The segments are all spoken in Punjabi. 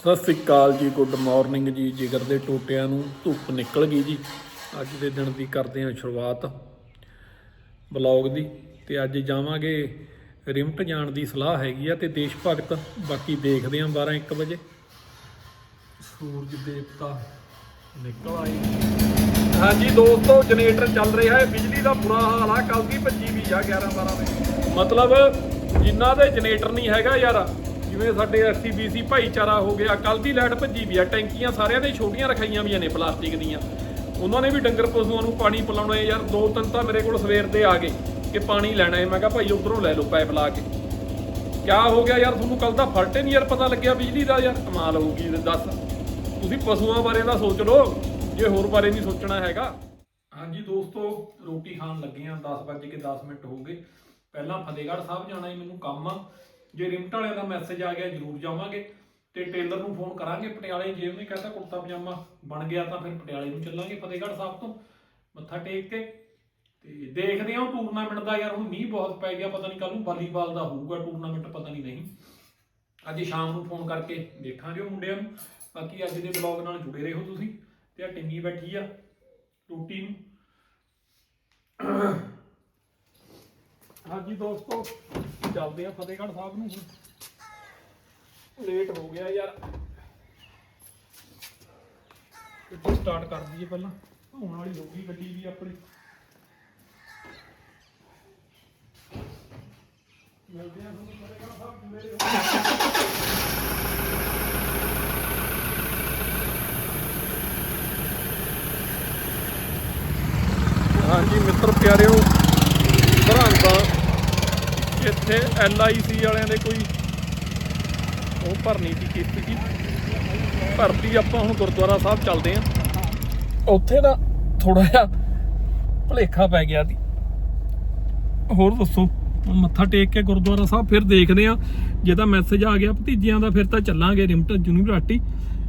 ਸਤਿ ਸ੍ਰੀ ਅਕਾਲ ਜੀ ਗੁੱਡ ਮਾਰਨਿੰਗ ਜੀ, ਜਿਗਰ ਦੇ ਟੋਟਿਆਂ ਨੂੰ ਧੁੱਪ ਨਿਕਲ ਗਈ ਜੀ। ਅੱਜ ਦੇ ਦਿਨ ਦੀ ਕਰਦੇ ਹਾਂ ਸ਼ੁਰੂਆਤ ਬਲੌਗ ਦੀ। ਤੇ ਅੱਜ ਜਾਵਾਂਗੇ ਰਿਮਟ ਜਾਣ ਦੀ ਸਲਾਹ ਹੈਗੀ ਆ ਤੇ ਦੇਸ਼ ਭਗਤ। ਬਾਕੀ ਦੇਖਦੇ ਹਾਂ 12 1 ਵਜੇ। ਸੂਰਜ ਦੇਵਤਾ ਨਿਕਲ ਆਏ। ਹਾਂਜੀ ਦੋਸਤੋ, ਜਨਰੇਟਰ ਚੱਲ ਰਿਹਾ ਹੈ। ਬਿਜਲੀ ਦਾ ਬੁਰਾ ਹਾਲ ਆ। ਕੱਲ ਦੀ ਭੱਜੀ ਵੀ ਆ 11 12 ਵਜੇ। ਮਤਲਬ ਜਿੰਨਾ ਦੇ ਜਨਰੇਟਰ ਨਹੀਂ ਹੈਗਾ ਯਾਰ ਜਿਵੇਂ ਸਾਡੇ ਐਸਸੀਬੀਸੀ ਭਾਈਚਾਰਾ ਹੋ ਗਿਆ ਕੱਲ ਦੀ ਲਾਈਟ ਭੱਜੀ ਵੀ ਆ, ਟੈਂਕੀਆਂ ਸਾਰਿਆਂ ਦੇ ਛੋਟੀਆਂ ਰਖਾਈਆਂ ਵੀਆਂ ਨੇ ਪਲਾਸਟਿਕ ਦੀਆਂ। ਉਹਨਾਂ ਨੇ ਵੀ ਡੰਗਰ ਪਸ਼ੂਆਂ ਨੂੰ ਪਾਣੀ ਪਿਲਾਉਣਾ ਯਾਰ, ਦੋ ਤਿੰਨ ਤਾਂ ਮੇਰੇ ਕੋਲ ਸਵੇਰ ਦੇ ਆ ਗਏ ਕਿ ਪਾਣੀ ਲੈਣਾ ਹੈ। ਮੈਂ ਕਿਹਾ, ਭਾਈ, ਉਧਰੋਂ ਲੈ ਲਓ ਪਾਈਪ ਲਾ ਕੇ। ਕਿਆ ਹੋ ਗਿਆ ਯਾਰ? ਤੁਹਾਨੂੰ ਕੱਲ ਦਾ ਫਰਟੇ ਨਹੀਂ ਯਾਰ ਪਤਾ ਲੱਗਿਆ ਬਿਜਲੀ ਦਾ ਯਾਰ। ਕਮਾਲ ਹੋਊਗੀ ਦੱਸ। ਤੁਸੀਂ ਪਸ਼ੂਆਂ ਬਾਰੇ ਤਾਂ ਸੋਚ ਲਓ, ਜੇ ਹੋਰ ਬਾਰੇ ਨਹੀਂ ਸੋਚਣਾ ਹੈਗਾ। ਹਾਂਜੀ ਦੋਸਤੋ, ਰੋਟੀ ਖਾਣ ਲੱਗੇ ਆ 10 ਵਜੇ ਕੇ 10 ਮਿੰਟ ਹੋ ਗਏ। ਪਹਿਲਾਂ ਫਤਿਹਗੜ੍ਹ ਸਾਹਿਬ ਜਾਣਾ ਹੈ, ਮੈਨੂੰ ਕੰਮ ਆ। ਜੇ ਰਿਮਟ ਵਾਲਿਆਂ ਦਾ ਮੈਸੇਜ ਆ ਗਿਆ, ਜਰੂਰ ਜਾਵਾਂਗੇ ਤੇ ਟੇਲਰ ਨੂੰ ਫੋਨ ਕਰਾਂਗੇ ਪਟਿਆਲੇ, ਜੇ ਉਹਨੇ ਕਹਤਾ ਕੁੜਤਾ ਪਜਾਮਾ ਬਣ ਗਿਆ ਤਾਂ ਫਿਰ ਪਟਿਆਲੇ ਨੂੰ ਚੱਲਾਂਗੇ ਫਤਿਹਗੜ੍ਹ ਸਾਹਿਬ ਤੋਂ, ਮੱਥਾ ਟੇਕ ਕੇ। ਤੇ ਦੇਖਦੇ ਹਾਂ ਟੂਰਨਾਮੈਂਟ ਦਾ ਯਾਰ ਹੁਣ ਮੀਂਹ ਬਹੁਤ ਪੈ ਗਿਆ, ਪਤਾ ਨਹੀਂ ਕੱਲ ਨੂੰ ਵਾਲੀਬਾਲ ਦਾ ਹੋਊਗਾ ਟੂਰਨਾਮੈਂਟ ਪਤਾ ਨਹੀਂ ਨਹੀਂ। ਅੱਜ ਸ਼ਾਮ ਨੂੰ ਫੋਨ ਕਰਕੇ ਦੇਖਾਂਗੇ ਉਹ ਮੁੰਡਿਆਂ ਨੂੰ। ਬਾਕੀ ਅੱਜ ਦੇ ਬਲੌਗ ਨਾਲ ਜੁੜੇ ਰਹੋ ਤੁਸੀਂ ਤੇ ਆ ਟਿੰਗੀ ਬੈਠੀ ਆ ਟੂਟੀ ਨੂੰ। ਹਾਂਜੀ ਦੋਸਤੋ, ਚੱਲਦੇ ਆ ਫਤਿਹਗੜ੍ਹ ਸਾਹਿਬ ਨੂੰ ਹੁਣ। ਲੇਟ ਹੋ ਗਿਆ ਯਾਰ। ਗੱਡੀ ਸਟਾਰਟ ਕਰ ਦਈਏ ਪਹਿਲਾਂ। ਹੁਣ ਵਾਲੀ ਹੋ ਗਈ ਗੱਡੀ ਵੀ ਆਪਣੀ। ਮਿਲਦੇ ਆ ਤੁਹਾਨੂੰ ਫਤਿਹਗੜ੍ਹ ਸਾਹਿਬ ਮੇਰੇ ਹਾਂਜੀ ਮਿੱਤਰ ਪਿਆਰਿਓ ਭਰਾਂਦਾ ਇੱਥੇ ਐਲਆਈਸੀ ਵਾਲਿਆਂ ਦੇ ਕੋਈ ਉਹ ਭਰਨੀ ਦੀ ਕਿਸ਼ਤ ਜੀ ਭਰਤੀ ਆਪਾਂ ਹੁਣ ਗੁਰਦੁਆਰਾ ਸਾਹਿਬ ਚੱਲਦੇ ਆਂ ਉੱਥੇ ਦਾ ਥੋੜਾ ਜਿਹਾ ਭਲੇਖਾ ਪੈ ਗਿਆ ਸੀ। ਹੋਰ ਦੱਸੋ ਹੁਣ ਮੱਥਾ ਟੇਕ ਕੇ ਗੁਰਦੁਆਰਾ ਸਾਹਿਬ ਫਿਰ ਦੇਖਦੇ ਆਂ ਜੇ ਤਾਂ ਮੈਸੇਜ ਆ ਗਿਆ ਭਤੀਜਿਆਂ ਦਾ ਫਿਰ ਤਾਂ ਚੱਲਾਂਗੇ ਰਿਮਟ ਯੂਨੀਵਰਸਿਟੀ।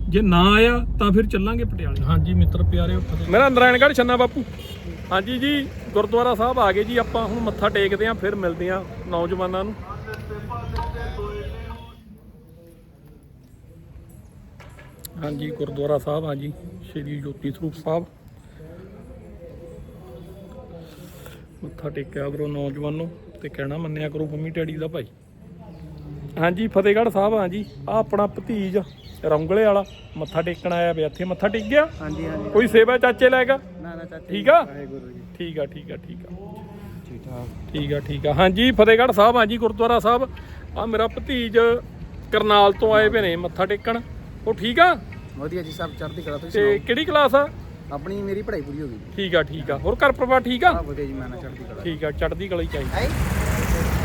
ਜੇ ਨਾ ਆਇਆ ਤਾਂ ਫਿਰ ਚੱਲਾਂਗੇ ਪਟਿਆਲੇ। ਹਾਂਜੀ ਮਿੱਤਰ ਪਿਆਰਿਓ ਮੇਰਾ ਨਰਾਇਣਗੜ੍ਹ ਛੰਨਾ ਬਾਪੂ। ਹਾਂਜੀ ਜੀ, ਗੁਰਦੁਆਰਾ ਸਾਹਿਬ ਆ ਗਏ ਜੀ, ਆਪਾਂ ਹੁਣ ਮੱਥਾ ਟੇਕਦੇ ਆਂ ਫਿਰ ਮਿਲਦੇ ਆਂ ਨੌਜਵਾਨਾਂ ਨੂੰ। ਹਾਂਜੀ, ਗੁਰਦੁਆਰਾ ਸਾਹਿਬ ਆ ਜੀ, ਸ਼੍ਰੀ ਜੋਤੀ ਸਰੂਪ ਸਾਹਿਬ। ਮੱਥਾ ਟੇਕਿਆ ਕਰੋ ਨੌਜਵਾਨੋ, ਤੇ ਕਹਿਣਾ ਮੰਨਿਆ ਕਰੋ, ਮੰਮੀ ਡੈਡੀ ਦਾ ਭਾਈ। ਹਾਂਜੀ ਫਤਿਹਗੜ੍ਹ ਸਾਹਿਬ ਆ ਜੀ ਆ ਆਪਣਾ ਭਤੀਜ ਰੌਂਗਲੇ ਵਾਲਾ ਮੱਥਾ ਟੇਕਣ ਆਇਆ ਪਿਆ। ਇੱਥੇ ਮੱਥਾ ਟੇਕ ਗਿਆ? ਹਾਂਜੀ ਹਾਂਜੀ। ਕੋਈ ਸੇਵਾ ਚਾਚੇ ਲੈਗਾ ਨਾ ਨਾ ਚਾਚਾ ਠੀਕ ਆ? ਵਾਹਿਗੁਰੂ ਜੀ। ਠੀਕ ਆ ਠੀਕ ਆ ਠੀਕ ਆ। ਠੀਕ ਠਾਕ ਠੀਕ ਆ ਠੀਕ ਆ। ਹਾਂਜੀ ਫਤਿਹਗੜ੍ਹ ਸਾਹਿਬ ਆ ਜੀ ਗੁਰਦੁਆਰਾ ਸਾਹਿਬ। ਆ ਮੇਰਾ ਭਤੀਜ ਕਰਨਾਲ ਤੋਂ ਆਏ ਪਏ ਨੇ ਮੱਥਾ ਟੇਕਣ। ਉਹ ਠੀਕ ਆ? ਵਧੀਆ ਜੀ ਸਭ ਚੜ੍ਹਦੀ ਕਲਾ ਤੁਸੀਂ ਤੇ ਕਿਹੜੀ ਕਲਾਸ ਆ? ਆਪਣੀ ਮੇਰੀ ਪੜ੍ਹਾਈ ਪੂਰੀ ਹੋ ਗਈ। ਠੀਕ ਆ ਠੀਕ ਆ। ਹੋਰ ਘਰ ਪਰਿਵਾਰ ਠੀਕ ਆ? ਵਧੀਆ ਜੀ ਮੈਂ ਨਾ ਚੜ੍ਹਦੀ ਕਲਾ ਠੀਕ ਆ ਚੜ੍ਹਦੀ ਕਲਾ ਹੀ ਚਾਹੀਦੀ।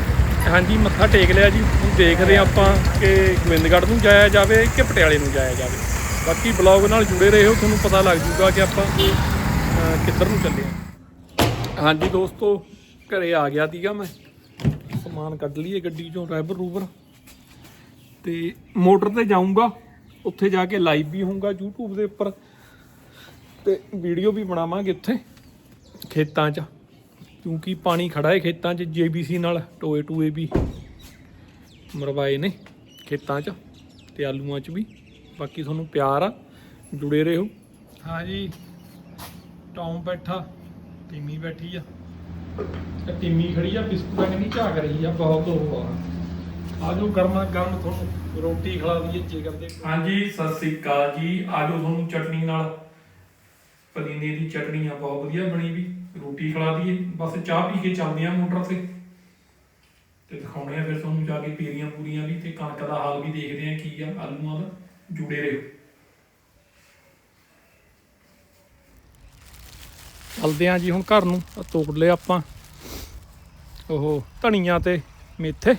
ਹਾਂਜੀ ਮੱਥਾ ਟੇਕ ਲਿਆ ਜੀ। ਹੁਣ ਦੇਖਦੇ ਹਾਂ ਆਪਾਂ ਕਿ ਗੋਬਿੰਦਗੜ੍ਹ ਨੂੰ ਜਾਇਆ ਜਾਵੇ ਕਿ ਪਟਿਆਲੇ ਨੂੰ ਜਾਇਆ ਜਾਵੇ। ਬਾਕੀ ਬਲੌਗ ਨਾਲ ਜੁੜੇ ਰਹੋ ਤੁਹਾਨੂੰ ਪਤਾ ਲੱਗ ਜੂਗਾ ਕਿ ਆਪਾਂ ਅਹ, ਕਿੱਧਰ ਨੂੰ ਚੱਲੇ ਹਾਂ। ਹਾਂਜੀ ਦੋਸਤੋ ਘਰੇ ਆ ਗਿਆ ਸੀਗਾ ਮੈਂ। ਸਮਾਨ ਕੱਢ ਲਈਏ ਗੱਡੀ ਚੋਂ ਰੈਬਰ ਰੂਬਰ ਤੇ ਮੋਟਰ ਤੇ ਜਾਊਂਗਾ ਉੱਥੇ ਜਾ ਕੇ ਲਾਈਵ ਵੀ ਹੋਊਗਾ YouTube ਦੇ ਉੱਪਰ। ਤੇ ਵੀਡੀਓ ਵੀ ਬਣਾਵਾਂਗੇ ਉੱਥੇ ਖੇਤਾਂ 'ਚ। ਕਿਉਂਕਿ ਪਾਣੀ ਖੜਾ ਹੈ ਖੇਤਾਂ 'ਚ ਜੀਬੀਸੀ ਨਾਲ ਟੋਏ ਟੂਏ ਵੀ ਮਰਵਾਏ ਨੇ ਖੇਤਾਂ 'ਚ ਤੇ ਆਲੂਆਂ 'ਚ ਵੀ। ਬਾਕੀ ਤੁਹਾਨੂੰ ਪਿਆਰ ਆ ਜੁੜੇ ਰਹੋ। ਹਾਂ ਜੀ ਟੌਮ ਬੈਠਾ ਟੀਮੀ ਬੈਠੀ ਆ। ਤੇ ਟੀਮੀ ਖੜੀ ਆ ਬਿਸਕੁਟਾਂ ਕਿੰਨੀ ਝਾਕ ਰਹੀ ਆ ਬਹੁਤ ਉਹ ਆ। ਆਜੋ ਗਰਮਾ ਗਰਮ ਤੁਹਾਨੂੰ ਰੋਟੀ ਖਿਲਾ ਦਈਏ ਜਿਗਰ ਦੇ ਹਾਂਜੀ ਸਤਿ ਸ੍ਰੀ ਅਕਾਲ ਜੀ। ਆਜੋ ਤੁਹਾਨੂੰ ਚਟਨੀ ਨਾਲ। ਪੁਦੀਨੇ ਦੀ ਚਟਨੀ ਆ ਬਹੁਤ ਵਧੀਆ ਬਣੀ ਵੀ। ਰੋਟੀ ਖਿਲਾ ਦਈਏ, ਬਸ ਚਾਹ ਪੀ ਕੇ ਚੱਲਦੇ ਆ ਮੋਟਰ ਤੇ। ਤੇ ਦਿਖਾਉਣੇ ਆ ਫਿਰ ਤੁਹਾਨੂੰ ਜਾ ਕੇ ਪੀਰੀਆਂ ਪੂਰੀਆਂ ਵੀ ਤੇ ਕਣਕ ਦਾ ਹਾਲ ਵੀ ਦੇਖਦੇ ਆ ਕੀ ਆ ਆਲੂਆਂ ਦਾ ਜੁੜੇ ਰਹੋ। ਚੱਲਦੇ ਆ ਜੀ ਹੁਣ ਘਰ ਨੂੰ ਤੋੜ ਲਿਆ ਆਪਾਂ। ਉਹ ਧਨੀਆ ਤੇ ਮੇਥੇ।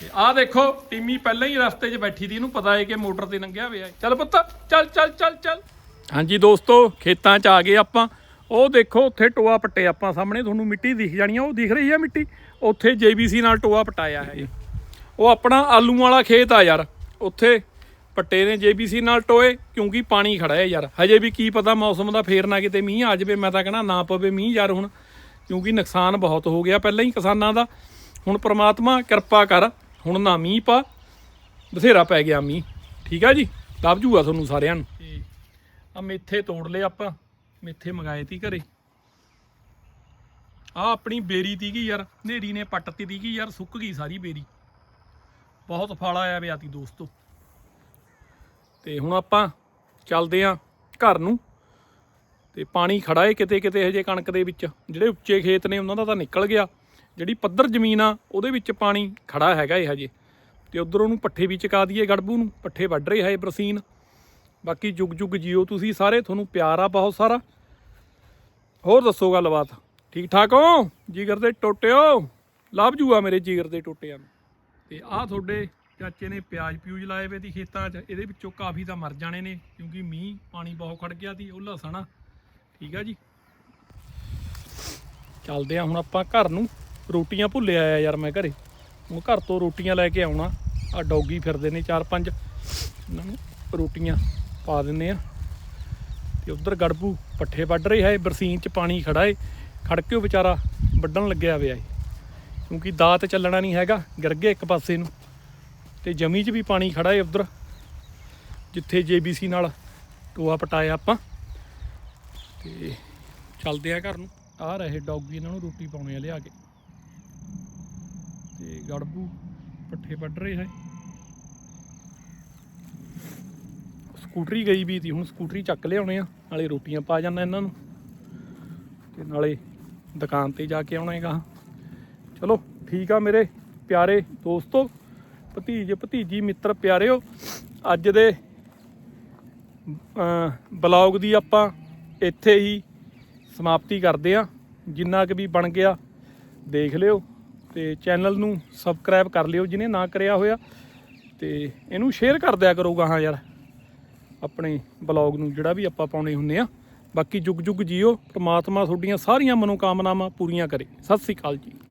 ਤੇ ਆਹ ਦੇਖੋ ਟੀਮੀ ਪਹਿਲਾਂ ਹੀ ਰਸਤੇ 'ਚ ਬੈਠੀ ਦੀ ਇਹਨੂੰ ਪਤਾ ਹੈ ਕਿ ਮੋਟਰ ਤੇ ਲੰਘਿਆ ਹੋਇਆ ਹੈ। ਚੱਲ ਪੁੱਤ, ਚੱਲ ਚੱਲ ਚੱਲ ਚੱਲ। ਹਾਂਜੀ ਦੋਸਤੋ, ਖੇਤਾਂ 'ਚ ਆ ਗਏ ਆਪਾਂ। ਉਹ ਦੇਖੋ, ਉੱਥੇ ਟੋਆ ਪੱਟੇ ਆਪਾਂ ਸਾਹਮਣੇ। ਤੁਹਾਨੂੰ ਮਿੱਟੀ ਦਿਖ ਜਾਣੀ ਆ, ਉਹ ਦਿਖ ਰਹੀ ਆ ਮਿੱਟੀ। ਉੱਥੇ ਜੀਬੀਸੀ ਨਾਲ ਟੋਆ ਪਟਾਇਆ ਹੈ। ਉਹ ਆਪਣਾ ਆਲੂ ਵਾਲਾ ਖੇਤ ਆ ਯਾਰ। ਉੱਥੇ ਪੱਟੇ ਨੇ ਜੀਬੀਸੀ ਨਾਲ ਟੋਏ, ਕਿਉਂਕਿ ਪਾਣੀ ਖੜਾ ਹੈ ਯਾਰ। ਹਜੇ ਵੀ ਕੀ ਪਤਾ ਮੌਸਮ ਦਾ ਫੇਰ ਨਾ ਕਿਤੇ ਮੀਂਹ ਆ ਜਾਵੇ। ਮੈਂ ਤਾਂ ਕਹਣਾ ਨਾ ਪਵੇ ਮੀਂਹ ਯਾਰ ਹੁਣ, ਕਿਉਂਕਿ ਨੁਕਸਾਨ ਬਹੁਤ ਹੋ ਗਿਆ ਪਹਿਲਾਂ ਹੀ ਕਿਸਾਨਾਂ ਦਾ। ਹੁਣ ਪ੍ਰਮਾਤਮਾ ਕਿਰਪਾ ਕਰ, ਹੁਣ ਨਾ ਮੀਂਹ ਪਾ, ਬਥੇਰਾ ਪੈ ਗਿਆ ਮੀਂਹ। ਠੀਕ ਆ ਜੀ? ਲੱਭ ਜੂਗਾ ਤੁਹਾਨੂੰ ਸਾਰਿਆਂ ਨੂੰ। ਆ ਮੇਥੇ ਤੋੜ ਲਏ ਆਪਾਂ, ਮੇਥੇ ਮੰਗਾਏ ਤੀ ਘਰੇ। ਆ ਆਪਣੀ ਬੇਰੀ ਤੀਗੀ ਯਾਰ ਨੇਰੀ ਨੇ ਪੱਟਤੀ ਤੀਗੀ ਯਾਰ, ਸੁੱਕ ਗਈ ਸਾਰੀ ਬੇਰੀ। ਬਹੁਤ ਫਲ ਆਇਆ ਵਿਆ ਤੀ ਦੋਸਤੋ। ਤੇ ਹੁਣ ਆਪਾਂ ਚੱਲਦੇ ਆਂ ਘਰ ਨੂੰ। ਤੇ ਪਾਣੀ ਖੜਾ ਏ ਕਿਤੇ ਕਿਤੇ ਹਜੇ ਕਣਕ ਦੇ ਵਿੱਚ, ਜਿਹੜੇ ਉੱਚੇ ਖੇਤ ਨੇ, ਉਹਨਾਂ ਦਾ ਤਾਂ ਨਿਕਲ ਗਿਆ। ਜਿਹੜੀ ਪੱਧਰ ਜ਼ਮੀਨ ਆ, ਉਹਦੇ ਵਿੱਚ ਪਾਣੀ ਖੜਾ ਹੈਗਾ ਇਹ ਹਜੇ ਤੇ ਉਧਰ ਉਹਨੂੰ ਪੱਠੇ ਵੀ ਚਕਾ ਦਈਏ, ਗੜਬੂ ਨੂੰ। ਪੱਠੇ ਵੱਢ ਰਹੇ ਹੈ ਬਰਸੀਨ। ਬਾਕੀ ਜੁਗ ਜੁਗ ਜੀਓ ਤੁਸੀਂ ਸਾਰੇ, ਤੁਹਾਨੂੰ ਪਿਆਰ ਆ ਬਹੁਤ ਸਾਰਾ। ਹੋਰ ਦੱਸੋ ਗੱਲਬਾਤ? ਠੀਕ ਠਾਕ ਹੋ? ਜਿਗਰ ਦੇ ਟੋਟਿਓ ਲੱਭ ਜੂਆ ਮੇਰੇ ਜਿਗਰ ਦੇ ਟੋਟਿਆਂ ਨੂੰ। ਤੇ ਆਹ ਤੁਹਾਡੇ ਚਾਚੇ ਨੇ ਪਿਆਜ਼ ਪਿਊਜ਼ ਲਾਏ ਵੇ ਦੀ ਖੇਤਾਂ 'ਚ। ਇਹਦੇ ਵਿੱਚੋਂ ਕਾਫੀ ਤਾਂ ਮਰ ਜਾਣੇ ਨੇ, ਕਿਉਂਕਿ ਮੀਂਹ, ਪਾਣੀ ਬਹੁਤ ਖੜ ਗਿਆ ਸੀ, ਉਹ ਲਸਣਾ ਠੀਕ ਆ ਜੀ। ਚੱਲਦੇ ਆ ਹੁਣ ਆਪਾਂ ਘਰ ਨੂੰ। ਰੋਟੀਆਂ ਭੁੱਲੇ ਆਇਆ ਯਾਰ ਮੈਂ ਘਰੇ। ਹੁਣ ਘਰ ਤੋਂ ਰੋਟੀਆਂ ਲੈ ਕੇ ਆਉਣਾ। ਆ ਡੌਗੀ ਫਿਰਦੇ ਨੇ ਚਾਰ ਪੰਜ। ਇਹਨਾਂ ਨੂੰ ਰੋਟੀਆਂ। ਪਾ ਦਿੰਨੇ ਆ। ਤੇ ਉਧਰ ਗੜਬੂ ਪੱਠੇ ਵੱਢ ਰਿਹਾ ਹੈ ਬਰਸੀਨ 'ਚ ਪਾਣੀ ਖੜਾ ਏ। ਖੜ ਕੇ ਉਹ ਵਿਚਾਰਾ ਵੱਢਣ ਲੱਗਿਆ ਹੋਇਆ ਏ। ਕਿਉਂਕਿ ਦਾਤ ਚੱਲਣਾ ਨਹੀਂ ਹੈਗਾ, ਗਿਰ ਗਿਆ ਇੱਕ ਪਾਸੇ ਨੂੰ। ਤੇ ਜਮੀ 'ਚ ਵੀ ਪਾਣੀ ਖੜਾ ਏ ਉਧਰ, ਜਿੱਥੇ ਜੀਬੀਸੀ ਨਾਲ ਟੋਆ ਪਟਾਇਆ ਆਪਾਂ। ਤੇ ਚੱਲਦੇ ਆ ਘਰ ਨੂੰ। ਆ ਰਹੇ ਡੌਗੀ ਇਹਨਾਂ ਨੂੰ ਰੋਟੀ ਪਾਉਣੇ ਆ ਲਿਆ ਕੇ। ਤੇ ਗੜਬੂ ਪੱਠੇ ਵੱਢ ਰਹੇ ਹੈ। ਸਕੂਟਰੀ ਗਈ ਵੀ ਤੀ, ਹੁਣ ਸਕੂਟਰੀ ਚੱਕ ਲਿਆਉਣੇ ਆ, ਨਾਲੇ ਰੋਟੀਆਂ ਪਾ ਜਾਣਾ ਇਹਨਾਂ ਨੂੰ। ਤੇ ਨਾਲੇ ਦੁਕਾਨ ਤੇ ਜਾ ਕੇ ਆਉਣਾ ਹੈਗਾ ਚਲੋ, ਠੀਕ ਆ ਮੇਰੇ ਪਿਆਰੇ ਦੋਸਤੋ, ਭਤੀਜ, ਭਤੀਜੀ, ਮਿੱਤਰ ਪਿਆਰਿਓ, ਅੱਜ ਦੇ ਅਮ ਬਲੌਗ ਦੀ ਆਪਾਂ ਇੱਥੇ ਹੀ ਸਮਾਪਤੀ ਕਰਦੇ ਆ। ਜਿੰਨਾ ਕਿ ਵੀ ਬਣ ਗਿਆ, ਦੇਖ ਲਿਓ ਤੇ ਚੈਨਲ ਨੂੰ ਸਬਸਕ੍ਰਾਈਬ ਕਰ ਲਿਓ ਜਿਹਨੇ ਨਾ ਕਰਿਆ ਹੋਇਆ। ਤੇ ਇਹਨੂੰ ਸ਼ੇਅਰ ਕਰ ਦਿਆ ਕਰੋ ਗਾਹਾਂ ਯਾਰ। ਆਪਣੇ ਬਲੌਗ ਨੂੰ ਜਿਹੜਾ ਵੀ ਆਪਾਂ ਪਾਉਣੇ ਹੁੰਨੇ ਆ। ਬਾਕੀ ਜੁਗ ਜੁਗ ਜੀਓ, ਪ੍ਰਮਾਤਮਾ ਤੁਹਾਡੀਆਂ ਸਾਰੀਆਂ ਮਨੋਕਾਮਨਾਵਾਂ ਪੂਰੀਆਂ ਕਰੇ। ਸਤਿ ਸ੍ਰੀ ਅਕਾਲ ਜੀ।